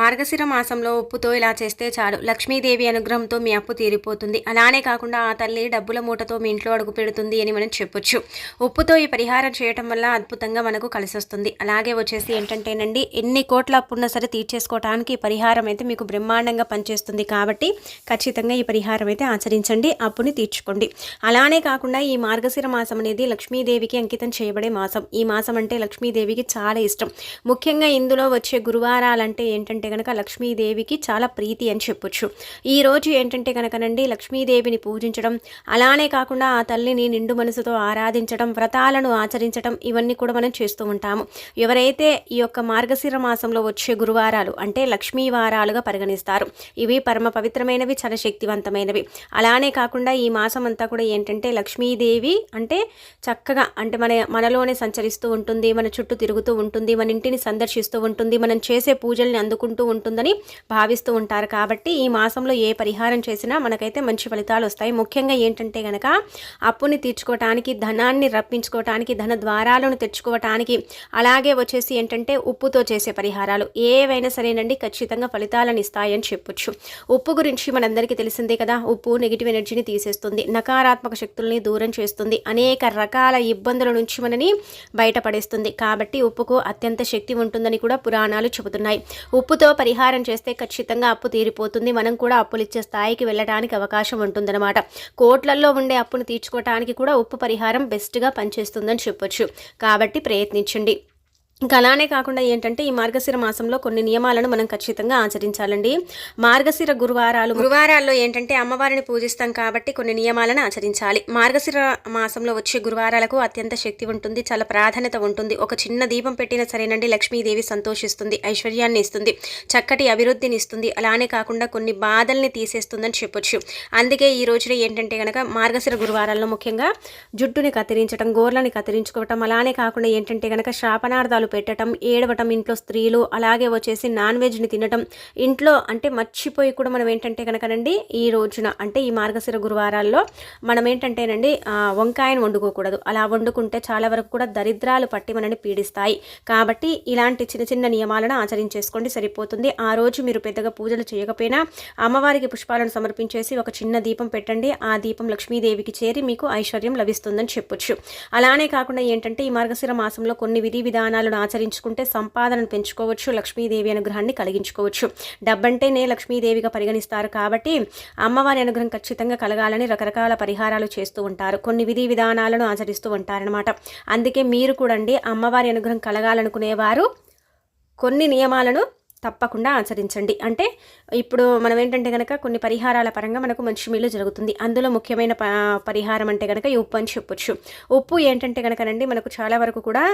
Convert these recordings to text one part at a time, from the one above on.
మార్గశిర మాసంలో ఉప్పుతో ఇలా చేస్తే చాలు. లక్ష్మీదేవి అనుగ్రహంతో మీ అప్పు తీరిపోతుంది. అలానే కాకుండా ఆ తల్లి డబ్బుల మూటతో మీ ఇంట్లో అడుగు పెడుతుంది అని మనం చెప్పొచ్చు. ఉప్పుతో ఈ పరిహారం చేయటం వల్ల అద్భుతంగా మనకు కలిసి వస్తుంది అలాగే వచ్చేసి ఏంటంటేనండి ఎన్ని కోట్ల అప్పున్నా సరే తీర్చేసుకోవడానికి ఈ పరిహారం అయితే మీకు బ్రహ్మాండంగా పనిచేస్తుంది కాబట్టి ఖచ్చితంగా ఈ పరిహారం అయితే ఆచరించండి అప్పుని తీర్చుకోండి. అలానే కాకుండా ఈ మార్గశిర మాసం అనేది లక్ష్మీదేవికి అంకితం చేయబడే మాసం. ఈ మాసం అంటే లక్ష్మీదేవికి చాలా ఇష్టం. ముఖ్యంగా ఇందులో వచ్చే గురువారాలంటే ఏంటంటే కనుక లక్ష్మీదేవికి చాలా ప్రీతి అని చెప్పొచ్చు. ఈరోజు ఏంటంటే కనుకనండి లక్ష్మీదేవిని పూజించడం అలానే కాకుండా ఆ తల్లిని నిండు మనసుతో ఆరాధించడం వ్రతాలను ఆచరించడం ఇవన్నీ కూడా మనం చేస్తూ ఉంటాము. ఎవరైతే ఈ యొక్క మార్గశిర మాసంలో వచ్చే గురువారాలు అంటే లక్ష్మీ వారాలుగా పరిగణిస్తారు ఇవి పరమ పవిత్రమైనవి చాలా శక్తివంతమైనవి. అలానే కాకుండా ఈ మాసం అంతా కూడా ఏంటంటే లక్ష్మీదేవి అంటే చక్కగా అంటే మన మనలోనే సంచరిస్తూ ఉంటుంది మన చుట్టూ తిరుగుతూ ఉంటుంది మన ఇంటిని సందర్శిస్తూ ఉంటుంది మనం చేసే పూజల్ని అందుకుంటూ ఉంటుందని భావిస్తూ ఉంటారు. కాబట్టి ఈ మాసంలో ఏ పరిహారం చేసినా మనకైతే మంచి ఫలితాలు వస్తాయి. ముఖ్యంగా ఏంటంటే గనక అప్పుని తీర్చుకోవటానికి ధనాన్ని రప్పించుకోవటానికి ధన ద్వారాలను తెచ్చుకోవటానికి అలాగే వచ్చేసి ఏంటంటే ఉప్పుతో చేసే పరిహారాలు ఏవైనా సరేనండి ఖచ్చితంగా ఫలితాలను ఇస్తాయని చెప్పొచ్చు. ఉప్పు గురించి మనందరికీ తెలిసిందే కదా. ఉప్పు నెగిటివ్ ఎనర్జీని తీసేస్తుంది నకారాత్మక శక్తుల్ని దూరం చేస్తుంది అనేక రకాల ఇబ్బందుల నుంచి మనని బయటపడేస్తుంది. కాబట్టి ఉప్పుకు అత్యంత శక్తి ఉంటుందని కూడా పురాణాలు చెబుతున్నాయి. ఉప్పు ఉప్పుతో పరిహారం చేస్తే ఖచ్చితంగా అప్పు తీరిపోతుంది. మనం కూడా అప్పులు ఇచ్చే స్థాయికి వెళ్ళడానికి అవకాశం ఉంటుందన్నమాట. కోట్లల్లో ఉండే అప్పును తీర్చుకోవటానికి కూడా ఉప్పు పరిహారం బెస్ట్గా పనిచేస్తుందని చెప్పొచ్చు. కాబట్టి ప్రయత్నించండి. ఇంకా అలానే కాకుండా ఏంటంటే ఈ మార్గశిర మాసంలో కొన్ని నియమాలను మనం ఖచ్చితంగా ఆచరించాలండి. మార్గశిర గురువారాలు గురువారాల్లో ఏంటంటే అమ్మవారిని పూజిస్తాం కాబట్టి కొన్ని నియమాలను ఆచరించాలి. మార్గశిర మాసంలో వచ్చే గురువారాలకు అత్యంత శక్తి ఉంటుంది చాలా ప్రాధాన్యత ఉంటుంది. ఒక చిన్న దీపం పెట్టినా సరేనండి లక్ష్మీదేవి సంతోషిస్తుంది ఐశ్వర్యాన్ని ఇస్తుంది చక్కటి అభివృద్ధిని ఇస్తుంది. అలానే కాకుండా కొన్ని బాధల్ని తీసేస్తుందని చెప్పొచ్చు. అందుకే ఈ రోజున ఏంటంటే కనుక మార్గశిర గురువారాల్లో ముఖ్యంగా జుట్టుని కత్తిరించడం గోర్లని కత్తిరించుకోవటం అలానే కాకుండా ఏంటంటే కనుక శాపనార్థాలు పెట్టడం ఏడవటం ఇంట్లో స్త్రీలు అలాగే వచ్చేసి నాన్ వెజ్ని తినటం. ఇంట్లో అంటే మర్చిపోయి కూడా మనం ఏంటంటే కనుకనండి ఈ రోజున అంటే ఈ మార్గశిర గురువారాల్లో మనం ఏంటంటేనండి వంకాయను వండుకోకూడదు. అలా వండుకుంటే చాలా వరకు కూడా దరిద్రాలు పట్టి మనని పీడిస్తాయి. కాబట్టి ఇలాంటి చిన్న చిన్న నియమాలను ఆచరించేసుకోండి సరిపోతుంది. ఆ రోజు మీరు పెద్దగా పూజలు చేయకపోయినా అమ్మవారికి పుష్పాలను సమర్పించేసి ఒక చిన్న దీపం పెట్టండి. ఆ దీపం లక్ష్మీదేవికి చేరి మీకు ఐశ్వర్యం లభిస్తుందని చెప్పొచ్చు. అలానే కాకుండా ఏంటంటే ఈ మార్గశిర మాసంలో కొన్ని విధి విధానాలను ఆచరించుకుంటే సంపాదనను పెంచుకోవచ్చు లక్ష్మీదేవి అనుగ్రహాన్ని కలిగించుకోవచ్చు. డబ్బంటేనే లక్ష్మీదేవిగా పరిగణిస్తారు కాబట్టి అమ్మవారి అనుగ్రహం ఖచ్చితంగా కలగాలని రకరకాల పరిహారాలు చేస్తూ ఉంటారు. కొన్ని విధి విధానాలను ఆచరిస్తూ ఉంటారనమాట అందుకే మీరు కూడా అండి అమ్మవారి అనుగ్రహం కలగాలనుకునేవారు కొన్ని నియమాలను తప్పకుండా ఆచరించండి. అంటే ఇప్పుడు మనం ఏంటంటే కనుక కొన్ని పరిహారాల పరంగా మనకు మంచి మేలు జరుగుతుంది. అందులో ముఖ్యమైన ప పరిహారం అంటే కనుక ఈ ఉప్పు అని చెప్పొచ్చు. ఉప్పు ఏంటంటే కనుకనండి మనకు చాలా వరకు కూడా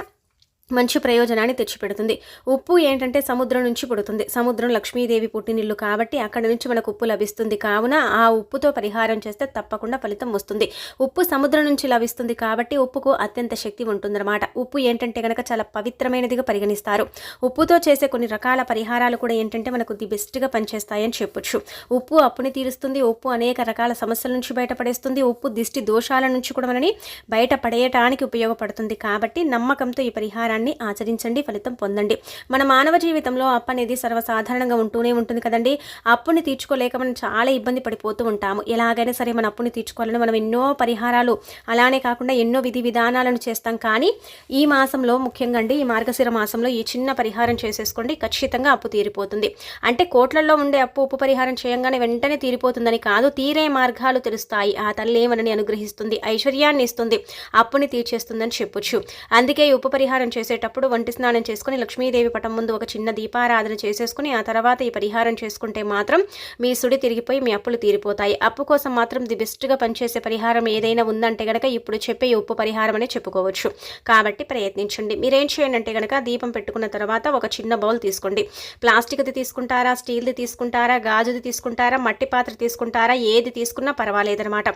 మంచి ప్రయోజనాన్ని తెచ్చిపెడుతుంది. ఉప్పు ఏంటంటే సముద్రం నుంచి పుడుతుంది. సముద్రం లక్ష్మీదేవి పుట్టినిల్లు కాబట్టి అక్కడ నుంచి మనకు ఉప్పు లభిస్తుంది. కావున ఆ ఉప్పుతో పరిహారం చేస్తే తప్పకుండా ఫలితం వస్తుంది. ఉప్పు సముద్రం నుంచి లభిస్తుంది కాబట్టి ఉప్పుకు అత్యంత శక్తి ఉంటుందన్నమాట. ఉప్పు ఏంటంటే కనుక చాలా పవిత్రమైనదిగా పరిగణిస్తారు. ఉప్పుతో చేసే కొన్ని రకాల పరిహారాలు కూడా ఏంటంటే మనకు ది బెస్ట్గా పనిచేస్తాయని చెప్పొచ్చు. ఉప్పు అప్పుని తీరుస్తుంది. ఉప్పు అనేక రకాల సమస్యల నుంచి బయటపడేస్తుంది. ఉప్పు దిష్టి దోషాల నుంచి కూడా మనని బయటపడేయటానికి ఉపయోగపడుతుంది. కాబట్టి నమ్మకంతో ఈ పరిహారాన్ని ఆచరించండి ఫలితం పొందండి. మన మానవ జీవితంలో అప్పు అనేది సర్వసాధారణంగా ఉంటూనే ఉంటుంది కదండి. అప్పుని తీర్చుకోలేక మనం చాలా ఇబ్బంది పడిపోతూ ఉంటాము. ఎలాగైనా సరే మన అప్పుని తీర్చుకోవాలని మనం ఎన్నో పరిహారాలు అలానే కాకుండా ఎన్నో విధి విధానాలను చేస్తాం. కానీ ఈ మాసంలో ముఖ్యంగా అండి ఈ మార్గశిర మాసంలో ఈ చిన్న పరిహారం చేసేసుకోండి. ఖచ్చితంగా అప్పు తీరిపోతుంది. అంటే కోట్లలో ఉండే అప్పు ఉప్పు పరిహారం చేయంగానే వెంటనే తీరిపోతుందని కాదు తీరే మార్గాలు తెలుస్తాయి. ఆ తల్లి మనని అనుగ్రహిస్తుంది ఐశ్వర్యాన్ని ఇస్తుంది అప్పుని తీర్చేస్తుందని చెప్పొచ్చు. అందుకే ఈ ఉప పరిహారం చేసేటప్పుడు వంటి స్నానం చేసుకుని లక్ష్మీదేవి పటం ముందు ఒక చిన్న దీపారాధన చేసేసుకుని ఆ తర్వాత ఈ పరిహారం చేసుకుంటే మాత్రం మీ సుడి తిరిగిపోయి మీ అప్పులు తీరిపోతాయి. అప్పు కోసం మాత్రం ది బెస్ట్గా పనిచేసే పరిహారం ఏదైనా ఉందంటే గనక ఇప్పుడు చెప్పే ఈ ఉప్పు పరిహారం అనే చెప్పుకోవచ్చు. కాబట్టి ప్రయత్నించండి. మీరేం చేయండి అంటే గనక దీపం పెట్టుకున్న తర్వాత ఒక చిన్న బౌల్ తీసుకోండి. ప్లాస్టిక్ది తీసుకుంటారా స్టీల్ది తీసుకుంటారా గాజుది తీసుకుంటారా మట్టి పాత్ర తీసుకుంటారా ఏది తీసుకున్నా పర్వాలేదనమాట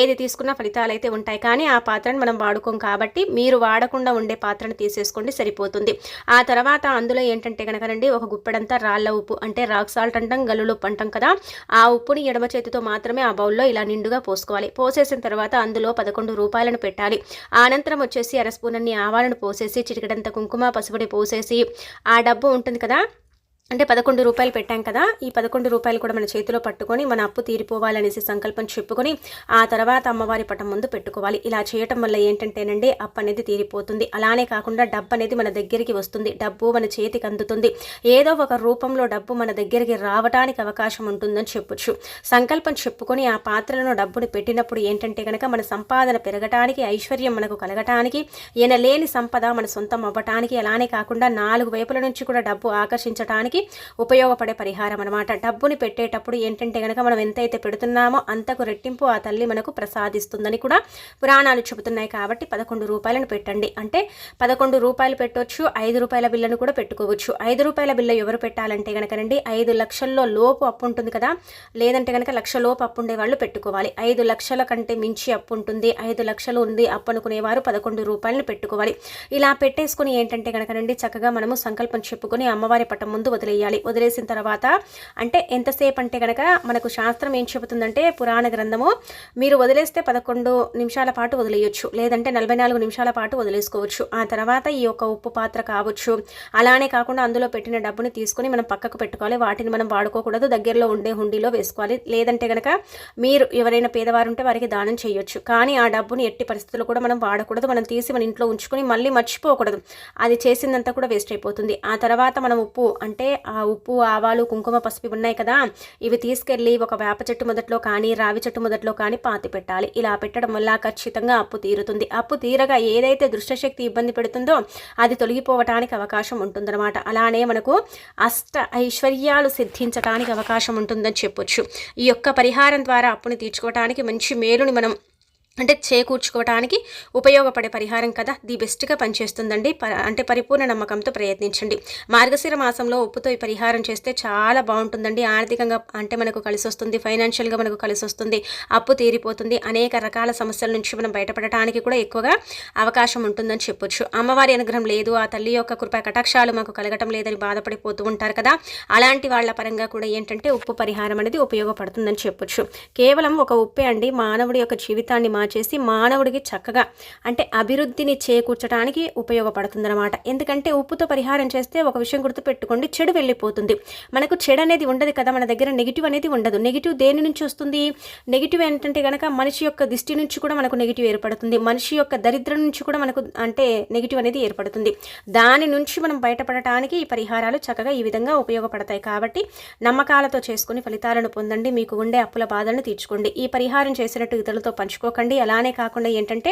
ఏది తీసుకున్నా ఫలితాలు అయితే ఉంటాయి. కానీ ఆ పాత్రను మనం వాడుకోం కాబట్టి మీరు వాడకుండా ఉండే పాత్రను తీసేసుకోండి సరిపోతుంది. ఆ తర్వాత అందులో ఏంటంటే కనుకనండి ఒక గుప్పెడంతా రాళ్ళ ఉప్పు అంటే రాక్ సాల్ట్ అంటాం గల్లులు అంటాం కదా ఆ ఉప్పుని ఎడమ చేతితో మాత్రమే ఆ బౌల్లో ఇలా నిండుగా పోసుకోవాలి. పోసేసిన తర్వాత అందులో పదకొండు రూపాయలను పెట్టాలి. అనంతరం వచ్చేసి అర స్పూన్ అన్ని ఆవాలను పోసేసి చిటికడంత కుంకుమ పసుపుడి పోసేసి ఆ డబ్బు ఉంటుంది కదా అంటే పదకొండు రూపాయలు పెట్టాం కదా ఈ పదకొండు రూపాయలు కూడా మన చేతిలో పట్టుకొని మన అప్పు తీరిపోవాలనేసి సంకల్పం చెప్పుకొని ఆ తర్వాత అమ్మవారి పటం ముందు పెట్టుకోవాలి. ఇలా చేయటం వల్ల ఏంటంటేనండి అప్పు అనేది తీరిపోతుంది. అలానే కాకుండా డబ్బు అనేది మన దగ్గరికి వస్తుంది. డబ్బు మన చేతికి అందుతుంది. ఏదో ఒక రూపంలో డబ్బు మన దగ్గరికి రావడానికి అవకాశం ఉంటుందని చెప్పొచ్చు. సంకల్పం చెప్పుకొని ఆ పాత్రలను డబ్బుని పెట్టినప్పుడు ఏంటంటే కనుక మన సంపాదన పెరగటానికి ఐశ్వర్యం మనకు కలగటానికి లేని సంపద మన సొంతం అవ్వటానికి అలానే కాకుండా నాలుగు వైపుల నుంచి కూడా డబ్బు ఆకర్షించడానికి ఉపయోగపడే పరిహారం అనమాట డబ్బుని పెట్టేటప్పుడు ఏంటంటే కనుక మనం ఎంతైతే పెడుతున్నామో అంతకు రెట్టింపు ఆ తల్లి మనకు ప్రసాదిస్తుందని కూడా పురాణాలు చెబుతున్నాయి కాబట్టి పదకొండు రూపాయలను పెట్టండి. అంటే పదకొండు రూపాయలు పెట్టవచ్చు ఐదు రూపాయల బిల్లను కూడా పెట్టుకోవచ్చు. ఐదు రూపాయల బిల్లు ఎవరు పెట్టాలంటే కనుకనండి ఐదు లక్షల్లో లోపు అప్పు ఉంటుంది కదా. లేదంటే కనుక లక్ష లోపు అప్పు ఉండే వాళ్ళు పెట్టుకోవాలి. ఐదు లక్షల కంటే మించి అప్పు ఉంటుంది. ఐదు లక్షలు ఉంది అప్పు అనుకునేవారు పదకొండు రూపాయలను పెట్టుకోవాలి. ఇలా పెట్టేసుకుని ఏంటంటే కనుకనండి చక్కగా మనము సంకల్పం చెప్పుకొని అమ్మవారి పట్టం ముందు వదిలే వదిలేయాలి వదిలేసిన తర్వాత అంటే ఎంతసేపు అంటే కనుక మనకు శాస్త్రం ఏం చెబుతుందంటే పురాణ గ్రంథము మీరు వదిలేస్తే పదకొండు నిమిషాల పాటు వదిలేయచ్చు. లేదంటే నలభై నాలుగు నిమిషాల పాటు వదిలేసుకోవచ్చు. ఆ తర్వాత ఈ యొక్క ఉప్పు పాత్ర కావచ్చు. అలానే కాకుండా అందులో పెట్టిన డబ్బుని తీసుకొని మనం పక్కకు పెట్టుకోవాలి. వాటిని మనం వాడుకోకూడదు. దగ్గరలో ఉండే హుండీలో వేసుకోవాలి. లేదంటే కనుక మీరు ఎవరైనా పేదవారు ఉంటే వారికి దానం చేయొచ్చు. కానీ ఆ డబ్బుని ఎట్టి పరిస్థితుల్లో కూడా మనం వాడకూడదు. మనం తీసి మన ఇంట్లో ఉంచుకొని మళ్ళీ మర్చిపోకూడదు. అది చేసిందంతా కూడా వేస్ట్ అయిపోతుంది. ఆ తర్వాత మనం ఉప్పు అంటే ఆ ఉప్పు ఆవాలు కుంకుమ పసుపు ఉన్నాయి కదా. ఇవి తీసుకెళ్ళి ఒక వేప చెట్టు మొదట్లో కానీ రావి చెట్టు మొదట్లో కానీ పాతి పెట్టాలి. ఇలా పెట్టడం వల్ల ఖచ్చితంగా అప్పు తీరుతుంది. అప్పు తీరగా ఏదైతే దృష్టశక్తి ఇబ్బంది పెడుతుందో అది తొలగిపోవటానికి అవకాశం ఉంటుందన్నమాట. అలానే మనకు అష్ట ఐశ్వర్యాలు సిద్ధించడానికి అవకాశం ఉంటుందని చెప్పొచ్చు. ఈ యొక్క పరిహారం ద్వారా అప్పుని తీర్చుకోవటానికి మంచి మేలుని మనం అంటే చేకూర్చుకోవడానికి ఉపయోగపడే పరిహారం కదా ది బెస్ట్గా పనిచేస్తుందండి. అంటే పరిపూర్ణ నమ్మకంతో ప్రయత్నించండి. మార్గశిర మాసంలో ఉప్పుతో ఈ పరిహారం చేస్తే చాలా బాగుంటుందండి. ఆర్థికంగా అంటే మనకు కలిసి వస్తుంది ఫైనాన్షియల్గా మనకు కలిసి వస్తుంది అప్పు తీరిపోతుంది. అనేక రకాల సమస్యల నుంచి మనం బయటపడటానికి కూడా ఎక్కువగా అవకాశం ఉంటుందని చెప్పొచ్చు. అమ్మవారి అనుగ్రహం లేదు ఆ తల్లి యొక్క కృప కటాక్షాలు మాకు కలగటం లేదని బాధపడిపోతూ ఉంటారు కదా. అలాంటి వాళ్ళ పరంగా కూడా ఏంటంటే ఉప్పు పరిహారం అనేది ఉపయోగపడుతుందని చెప్పొచ్చు. కేవలం ఒక ఉప్పే అండి. మానవుడి యొక్క జీవితాన్ని చేసి మానవుడికి చక్కగా అంటే అభివృద్ధిని చేకూర్చడానికి ఉపయోగపడుతుందన్నమాట. ఎందుకంటే ఉప్పుతో పరిహారం చేస్తే ఒక విషయం గుర్తుపెట్టుకోండి చెడు వెళ్ళిపోతుంది. మనకు చెడు అనేది ఉండదు కదా మన దగ్గర నెగిటివ్ అనేది ఉండదు. నెగిటివ్ దేని నుంచి వస్తుంది? నెగిటివ్ ఏంటంటే కనుక మనిషి యొక్క దిష్టి నుంచి కూడా మనకు నెగిటివ్ ఏర్పడుతుంది. మనిషి యొక్క దరిద్రం నుంచి కూడా మనకు అంటే నెగిటివ్ అనేది ఏర్పడుతుంది. దాని నుంచి మనం బయటపడటానికి ఈ పరిహారాలు చక్కగా ఈ విధంగా ఉపయోగపడతాయి. కాబట్టి నమ్మకాలతో చేసుకుని ఫలితాలను పొందండి. మీకు ఉండే అప్పుల బాధలను తీర్చుకోండి. ఈ పరిహారం చేసినట్టు ఇతరులతో పంచుకోకండి. అలానే కాకుండా ఏంటంటే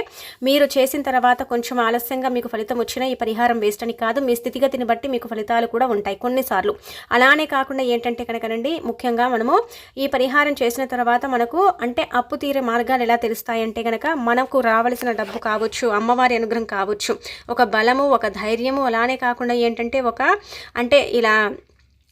మీరు చేసిన తర్వాత కొంచెం ఆలస్యంగా మీకు ఫలితం వచ్చినా ఈ పరిహారం వేస్ట్ అని కాదు. మీ స్థితిగతిని బట్టి మీకు ఫలితాలు కూడా ఉంటాయి కొన్నిసార్లు. అలానే కాకుండా ఏంటంటే కనుకనండి ముఖ్యంగా మనము ఈ పరిహారం చేసిన తర్వాత మనకు అంటే అప్పు తీరే మార్గాలు ఎలా తెలుస్తాయంటే కనుక మనకు రావలసిన డబ్బు కావచ్చు అమ్మవారి అనుగ్రహం కావచ్చు. ఒక బలము ఒక ధైర్యము అలానే కాకుండా ఏంటంటే ఒక అంటే ఇలా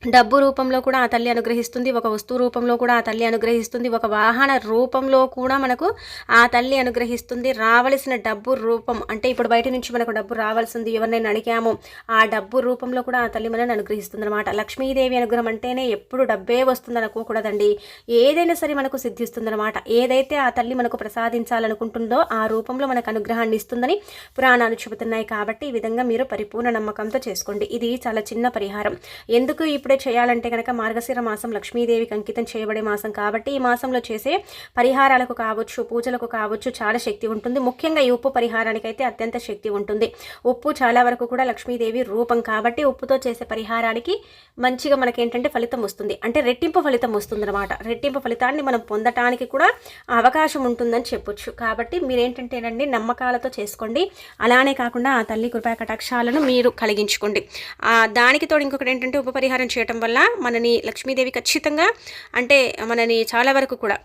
డబ్బు రూపంలో కూడా ఆ తల్లి అనుగ్రహిస్తుంది ఒక వస్తువు రూపంలో కూడా ఆ తల్లి అనుగ్రహిస్తుంది ఒక వాహన రూపంలో కూడా మనకు ఆ తల్లి అనుగ్రహిస్తుంది. రావలసిన డబ్బు రూపం అంటే ఇప్పుడు బయట నుంచి మనకు డబ్బు రావాల్సింది ఎవరినైనా అడిగామో ఆ డబ్బు రూపంలో కూడా ఆ తల్లి మనని అనుగ్రహిస్తుంది అనమాట లక్ష్మీదేవి అనుగ్రహం అంటేనే ఎప్పుడు డబ్బే వస్తుంది అనుకోకూడదండి. ఏదైనా సరే మనకు సిద్ధిస్తుందన్నమాట. ఏదైతే ఆ తల్లి మనకు ప్రసాదించాలనుకుంటుందో ఆ రూపంలో మనకు అనుగ్రహాన్ని ఇస్తుందని పురాణాలు చెబుతున్నాయి. కాబట్టి ఈ విధంగా మీరు పరిపూర్ణ నమ్మకంతో చేసుకోండి. ఇది చాలా చిన్న పరిహారం. ఎందుకు ఇప్పుడే చేయాలంటే కనుక మార్గశిర మాసం లక్ష్మీదేవికి అంకితం చేయబడే మాసం కాబట్టి ఈ మాసంలో చేసే పరిహారాలకు కావచ్చు పూజలకు కావచ్చు చాలా శక్తి ఉంటుంది. ముఖ్యంగా ఈ ఉప్పు పరిహారానికి అయితే అత్యంత శక్తి ఉంటుంది. ఉప్పు చాలా వరకు కూడా లక్ష్మీదేవి రూపం కాబట్టి ఉప్పుతో చేసే పరిహారానికి మంచిగా మనకేంటంటే ఫలితం వస్తుంది. అంటే రెట్టింపు ఫలితం వస్తుందన్నమాట. రెట్టింపు ఫలితాన్ని మనం పొందటానికి కూడా అవకాశం ఉంటుందని చెప్పొచ్చు. కాబట్టి మీరేంటంటేనండి నమ్మకాలతో చేసుకోండి. అలానే కాకుండా ఆ తల్లి కృపా కటాక్షాలను మీరు కలిగించుకోండి. దానికి తోడు ఇంకొకటి ఏంటంటే ఉపపరిహారం చేయడం చేయటం వల్ల మనని లక్ష్మీదేవి ఖచ్చితంగా అంటే మనని చాలా వరకు కూడా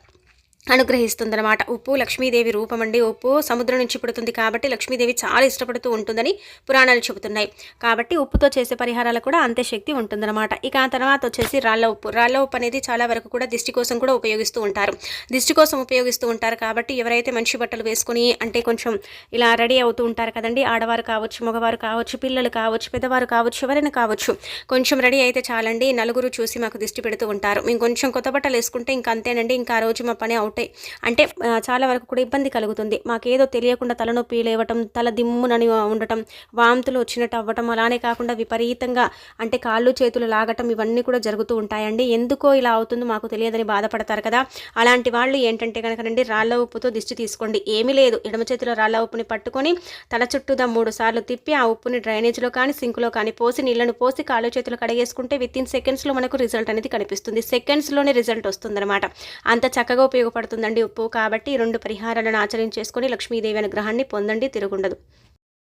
అనుగ్రహిస్తుందన్నమాట. ఉప్పు లక్ష్మీదేవి రూపమండి. ఉప్పు సముద్రం నుంచి పుడుతుంది కాబట్టి లక్ష్మీదేవి చాలా ఇష్టపడుతూ ఉంటుందని పురాణాలు చెబుతున్నాయి. కాబట్టి ఉప్పుతో చేసే పరిహారాలు కూడా అంతే శక్తి ఉంటుందన్నమాట. ఇక ఆ తర్వాత వచ్చేసి రాళ్ళ ఉప్పు. రాళ్ళ ఉప్పు అనేది చాలా వరకు కూడా దిష్టి కోసం కూడా ఉపయోగిస్తూ ఉంటారు. దిష్టి కోసం ఉపయోగిస్తూ ఉంటారు కాబట్టి ఎవరైతే మంచి బట్టలు వేసుకుని అంటే కొంచెం ఇలా రెడీ అవుతూ ఉంటారు కదండి ఆడవారు కావచ్చు మగవారు కావచ్చు పిల్లలు కావచ్చు పెద్దవారు కావచ్చు ఎవరైనా కావచ్చు కొంచెం రెడీ అయితే చాలండి. నలుగురు చూసి మాకు దిష్టి పెడుతూ ఉంటారు. మేము కొంచెం కొత్త బట్టలు వేసుకుంటే ఇంకా అంతేనండి. ఇంకా ఆ రోజు మా పని అవుట్ అవుతాయి అంటే చాలా వరకు కూడా ఇబ్బంది కలుగుతుంది. మాకేదో తెలియకుండా తలనొప్పి లేవటం తల దిమ్మునని ఉండటం వాంతులు వచ్చినట్టు అవ్వటం అలానే కాకుండా విపరీతంగా అంటే కాళ్ళు చేతులు లాగటం ఇవన్నీ కూడా జరుగుతూ ఉంటాయండి. ఎందుకో ఇలా అవుతుందో మాకు తెలియదని బాధపడతారు కదా. అలాంటి వాళ్ళు ఏంటంటే కనుక రండి రాళ్ళ ఉప్పుతో దిష్టి తీసుకోండి. ఏమీ లేదు. ఎడమ చేతిలో రాళ్ళ ఉప్పుని పట్టుకొని తల చుట్టూదా మూడు సార్లు తిప్పి ఆ ఉప్పుని డ్రైనేజ్లో కానీ సింకులో కానీ పోసి నీళ్ళను పోసి కాళ్ళు చేతులు కడిగేసుకుంటే విత్ ఇన్ సెకండ్స్లో మనకు రిజల్ట్ అనేది కనిపిస్తుంది. సెకండ్స్లోనే రిజల్ట్ వస్తుందన్నమాట. అంత చక్కగా ఉపయోగపడుతుందండి ఉప్పు. కాబట్టి రెండు పరిహారాలను ఆచరించేసుకొని లక్ష్మీదేవి అనుగ్రహాన్ని పొందండి తిరుగుండదు.